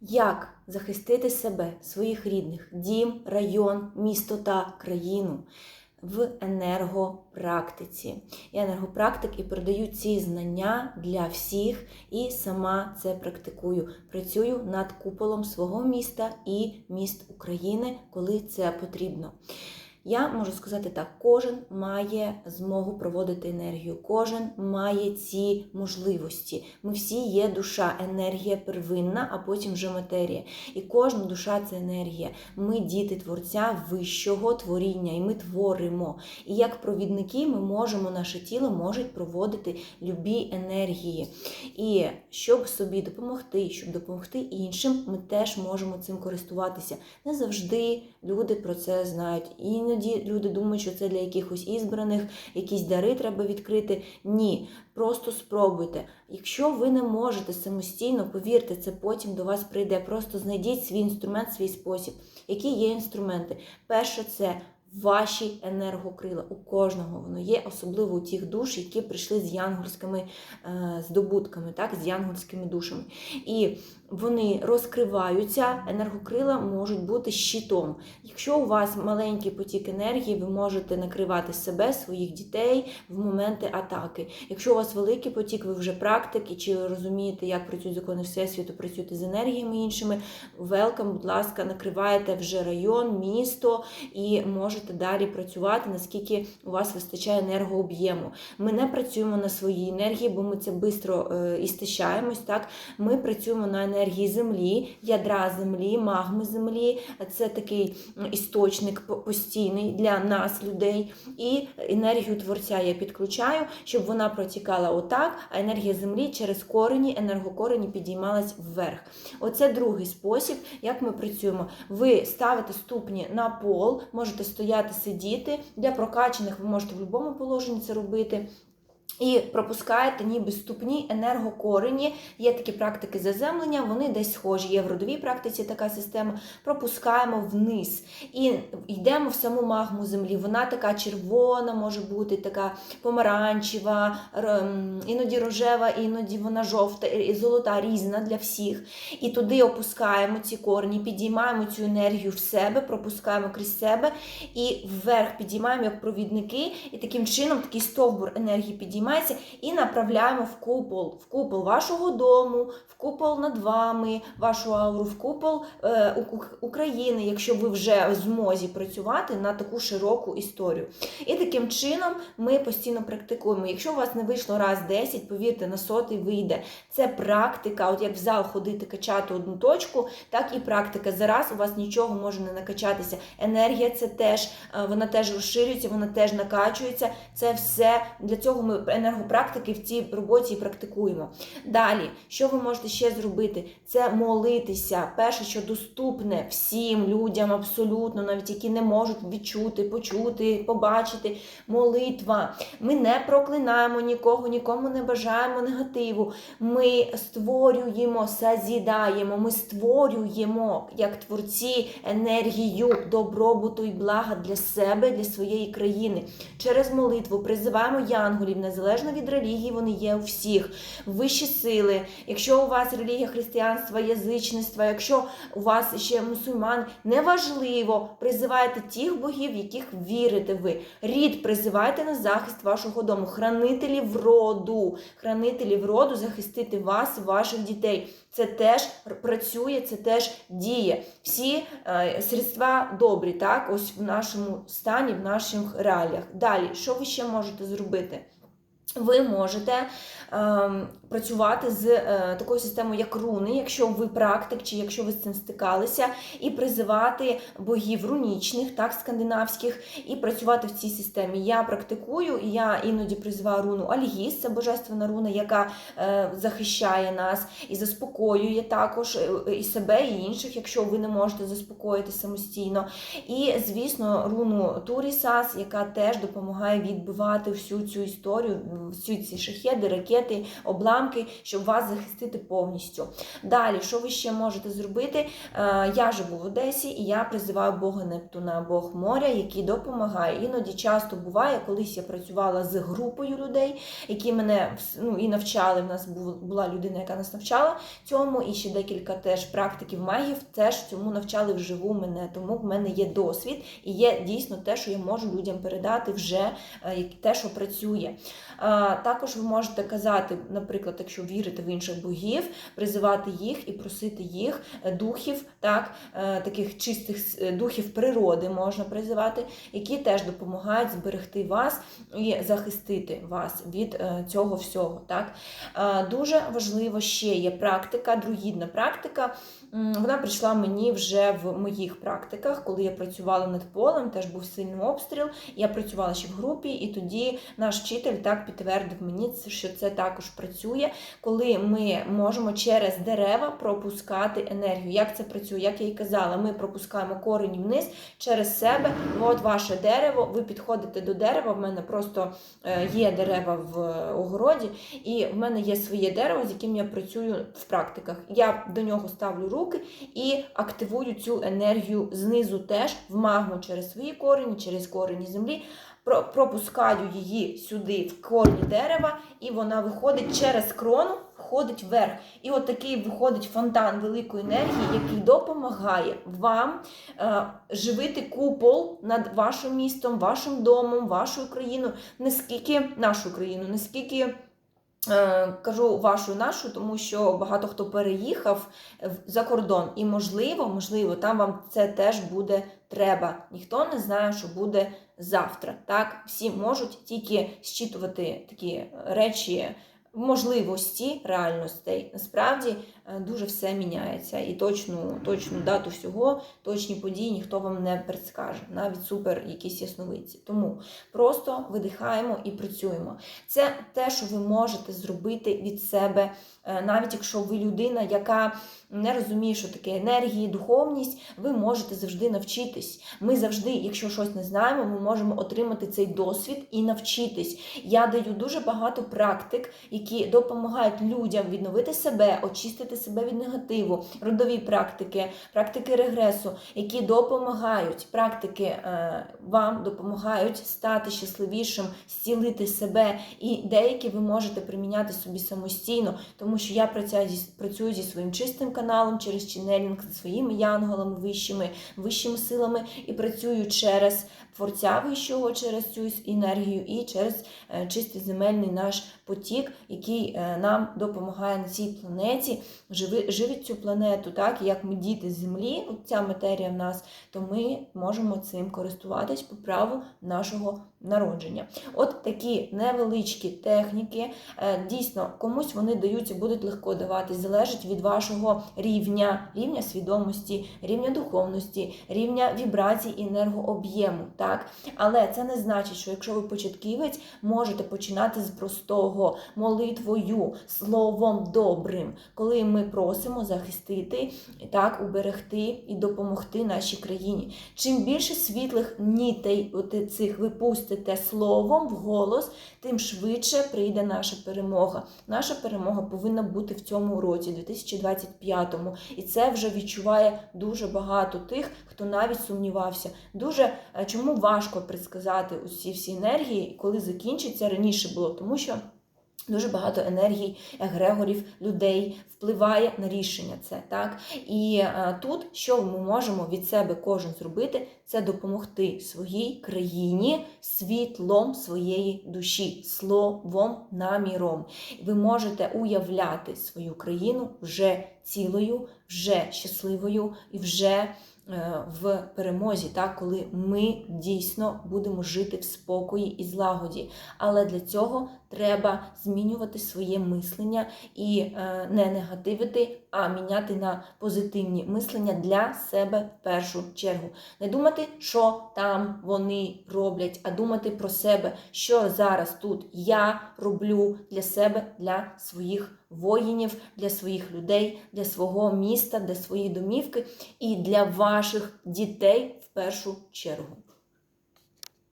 Як захистити себе, своїх рідних, дім, район, місто та країну в енергопрактиці? Я енергопрактик і передаю ці знання для всіх, і сама це практикую. Працюю над куполом свого міста і міст України, коли це потрібно. Я можу сказати так: кожен має змогу проводити енергію, кожен має ці можливості. Ми всі є душа, енергія первинна, а потім вже матерія. І кожна душа це енергія. Ми діти творця вищого творіння, і ми творимо. І як провідники ми можемо, наше тіло може проводити любі енергії. І щоб собі допомогти, щоб допомогти іншим, ми теж можемо цим користуватися. Не завжди люди про це знають. Іноді люди думають, що це для якихось ізбраних, якісь дари треба відкрити. Ні, просто спробуйте. Якщо ви не можете самостійно, повірте, це потім до вас прийде. Просто знайдіть свій інструмент, свій спосіб. Які є інструменти? Перше, це ваші енергокрила. У кожного воно є, особливо у тих душ, які прийшли з янгольськими е, здобутками, так, з янгольськими душами. І вони розкриваються, енергокрила можуть бути щитом. Якщо у вас маленький потік енергії, ви можете накривати себе, своїх дітей в моменти атаки. Якщо у вас великий потік, ви вже практик, і чи розумієте, як працюють закони Всесвіту, працюєте з енергіями іншими, велкам, будь ласка, накриваєте вже район, місто і можете далі працювати, наскільки у вас вистачає енергооб'єму. Ми не працюємо на своїй енергії, бо ми це швидко е, істощаємось. Так? Ми працюємо на енергії землі, ядра землі, магми землі. Це такий істочник постійний для нас, людей. І енергію творця я підключаю, щоб вона протікала отак, а енергія землі через корені, енергокорені підіймалась вверх. Оце другий спосіб, як ми працюємо. Ви ставите ступні на пол, можете стояти, сидіти. Для прокачаних ви можете в будь-якому положенні це робити. І пропускаєте ніби ступні енергокорені. Є такі практики заземлення, вони десь схожі. Є в родовій практиці така система. Пропускаємо вниз і йдемо в саму магму землі. Вона така червона, може бути, така помаранчева, іноді рожева, іноді вона жовта і золота, різна для всіх. І туди опускаємо ці корені, підіймаємо цю енергію в себе, пропускаємо крізь себе і вверх підіймаємо як провідники, і таким чином такий стовбур енергії підіймається і направляємо в купол, в купол вашого дому, в купол над вами, вашу ауру, в купол е, України, якщо ви вже в змозі працювати на таку широку історію. І таким чином ми постійно практикуємо. Якщо у вас не вийшло раз 10, повірте, на сотий вийде. Це практика, от як в зал ходити, качати одну точку, так і практика. Зараз у вас нічого може не накачатися. Енергія це теж, е, вона теж розширюється, вона теж накачується. Це все для цього ми енергопрактики в цій роботі і практикуємо. Далі, що ви можете ще зробити? Це молитися. Перше, що доступне всім людям, абсолютно, навіть які не можуть відчути, почути, побачити. Молитва. Ми не проклинаємо нікого, нікому не бажаємо негативу. Ми створюємо, созідаємо, ми створюємо як творці енергію добробуту і блага для себе, для своєї країни. Через молитву призиваємо янголів, незалежно від релігії, вони є у всіх. Вищі сили. Якщо у вас релігія християнства, язичництва, якщо у вас ще мусульман, неважливо, призивайте тих богів, яких вірите ви. Рід призивайте на захист вашого дому, хранителів роду, хранителів роду захистити вас, ваших дітей. Це теж працює, це теж діє. Всі е, средства добрі, так, ось в нашому стані, в наших реаліях. Далі, що ви ще можете зробити? Ви можете працювати з е, такою системою, як руни, якщо ви практик, чи якщо ви з цим стикалися, і призивати богів рунічних, так, скандинавських, і працювати в цій системі. Я практикую, і я іноді призиваю руну Альгіс, це божественна руна, яка е, захищає нас і заспокоює також е, і себе, і інших, якщо ви не можете заспокоїти самостійно. І, звісно, руну Турісас, яка теж допомагає відбивати всю цю історію, всі ці шахеди, ракети. Ракети, обламки, щоб вас захистити повністю. Далі, що ви ще можете зробити? Е, Я живу в Одесі і я призиваю Бога Нептуна, Бог моря, який допомагає. Іноді часто буває, колись я працювала з групою людей, які мене ну, і навчали. В нас була людина, яка нас навчала цьому, і ще декілька теж практиків магів теж цьому навчали вживу мене. Тому в мене є досвід і є дійсно те, що я можу людям передати вже е, те, що працює. Також ви можете казати, наприклад, якщо вірите в інших богів, призивати їх і просити їх, е, духів, так, е, таких чистих е, духів природи можна призивати, які теж допомагають зберегти вас і захистити вас від цього всього. Так. Дуже важливо ще є практика, другідна практика. Вона прийшла мені вже в моїх практиках, коли я працювала над полем, теж був сильний обстріл. Я працювала ще в групі, і тоді наш вчитель так підтвердив мені, що це також працює, коли ми можемо через дерева пропускати енергію. Як це працює? Як я і казала, ми пропускаємо корені вниз через себе. От ваше дерево, ви підходите до дерева. В мене просто е, є дерева в е, огороді, і в мене є своє дерево, з яким я працюю в практиках. Я до нього ставлю руки і активую цю енергію знизу теж в магму через свої корені, через корені землі. Про- Пропускаю її сюди в корні дерева, і вона виходить через крону, входить вверх. І от такий виходить фонтан великої енергії, який допомагає вам е, живити купол над вашим містом, вашим домом, вашою країною, не скільки нашу країну, не скільки. Е, Кажу вашу нашу, тому що багато хто переїхав за кордон, і можливо, можливо, там вам це теж буде треба. Ніхто не знає, що буде завтра. Так, всі можуть тільки зчитувати такі речі, можливості реальностей. Насправді е, дуже все міняється, і точну, точну дату всього, точні події ніхто вам не предскаже, навіть супер якісь ясновидці. Тому просто видихаємо і працюємо. Це те, що ви можете зробити від себе, е, навіть якщо ви людина, яка не розуміє, що таке енергії, духовність, ви можете завжди навчитись. Ми завжди, якщо щось не знаємо, ми можемо отримати цей досвід і навчитись. Я даю дуже багато практик, які допомагають людям відновити себе, очистити себе від негативу, родові практики, практики регресу, які допомагають, практики е, вам допомагають стати щасливішим, зцілити себе. І деякі ви можете приміняти собі самостійно, тому що я працюю зі, своїм чистим каналом через ченелінг, зі своїми янголами вищими, вищими силами і працюю через творця вищого, через цю енергію і через е, чистий земельний наш потік, який е, нам допомагає на цій планеті, живить цю планету, так, як ми діти землі, от ця матерія в нас, то ми можемо цим користуватись по праву нашого народження. От такі невеличкі техніки, е, дійсно, комусь вони даються, будуть легко даватись, залежить від вашого рівня, рівня свідомості, рівня духовності, рівня вібрацій і енергооб'єму. Так? Але це не значить, що якщо ви початківець, можете починати з простого молитвою, словом добрим, коли ми просимо захистити, так, уберегти і допомогти нашій країні. Чим більше світлих нітей цих ви пустите словом в голос, тим швидше прийде наша перемога. Наша перемога повинна бути в цьому році, 2025-му. І це вже відчуває дуже багато тих, хто навіть сумнівався. Дуже е, чому важко предсказати усі всі енергії, коли закінчиться раніше було, тому що. Дуже багато енергій, егрегорів, людей впливає на рішення це, так? І е, тут, що ми можемо від себе кожен зробити, це допомогти своїй країні світлом своєї душі, словом, наміром. Ви можете уявляти свою країну вже цілою, вже щасливою і вже е, в перемозі, так, коли ми дійсно будемо жити в спокої і злагоді. Але для цього треба змінювати своє мислення і е, не негативити, а міняти на позитивні мислення для себе в першу чергу. Не думати, що там вони роблять, а думати про себе, що зараз тут я роблю для себе, для своїх воїнів, для своїх людей, для свого міста, для своєї домівки і для ваших дітей в першу чергу.